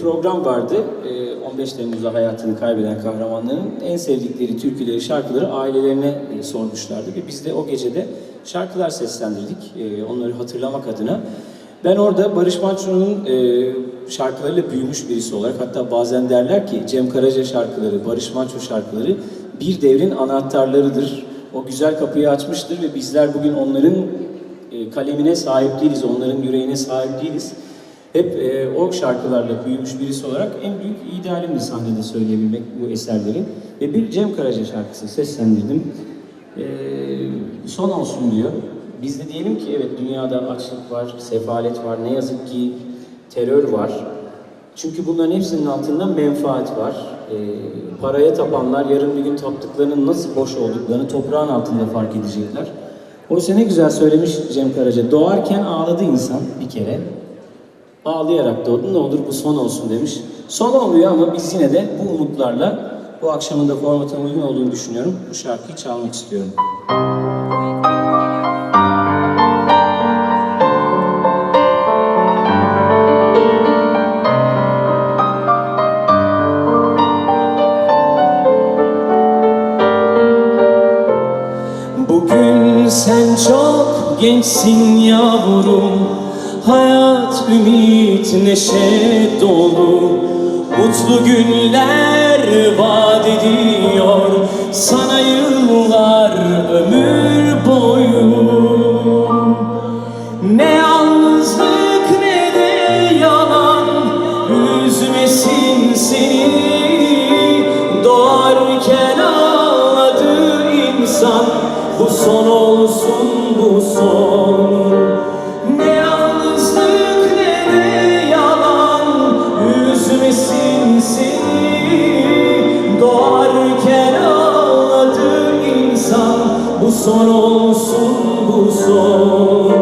program vardı. Ee, 15 Temmuz'da hayatını kaybeden kahramanların en sevdikleri türküleri, şarkıları ailelerine e, sormuşlardı. Ve biz de o gecede şarkılar seslendirdik e, onları hatırlamak adına. Ben orada Barış Manço'nun e, şarkılarıyla büyümüş birisi olarak hatta bazen derler ki Cem Karaca şarkıları, Barış Manço şarkıları bir devrin anahtarlarıdır. O güzel kapıyı açmıştır ve bizler bugün onların e, kalemine sahip değiliz, onların yüreğine sahip değiliz. Hep e, o şarkılarla büyümüş birisi olarak en büyük idealimdi sahnede söyleyebilmek bu eserleri. Ve bir Cem Karaca şarkısı seslendirdim. E, son olsun diyor. Biz de diyelim ki evet dünyada açlık var, sefalet var, ne yazık ki terör var. Çünkü bunların hepsinin altında menfaat var. E, paraya tapanlar yarın bir gün taptıklarının nasıl boş olduklarını toprağın altında fark edecekler. Oysa ne güzel söylemiş Cem Karaca. Doğarken ağladı insan bir kere. Ağlayarak doğdu. Ne olur bu son olsun demiş. Son oluyor ama biz yine de bu umutlarla bu akşamın da formatına uygun olduğunu düşünüyorum. Bu şarkıyı çalmak istiyorum. Bugün sen çok gençsin yavrum Hayat, ümit, neşe dolu. Mutlu günler vaat ediyor. Sana yıllar ömür boyu. Ne yalnızlık ne de yalan. Üzmesin seni. Doğarken ağladı insan. Bu son olsun bu son. Ne Doğarken ağladı insan. Bu son olsun bu son.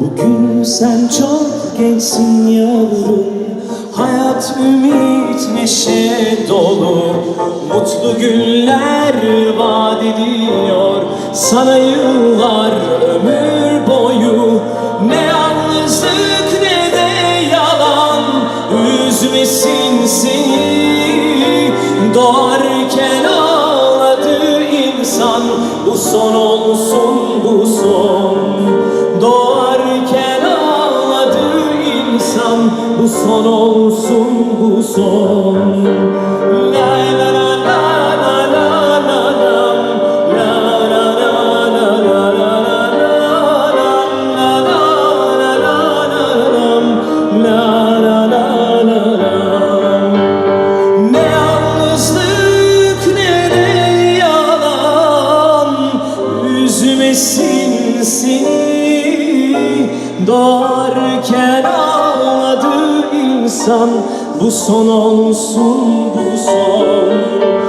Bugün sen çok gençsin yavrum Hayat ümit neşe dolu Mutlu günler vaat ediyor. Sana yıllar ömür boyu Ne yalnızlık ne de yalan. Üzmesin seni Doğarken ağladı insan. Bu son olsun bu son la la ne yalnızlık ne de yalan Üzmesin seni Doğarken insan Bu son olsun bu son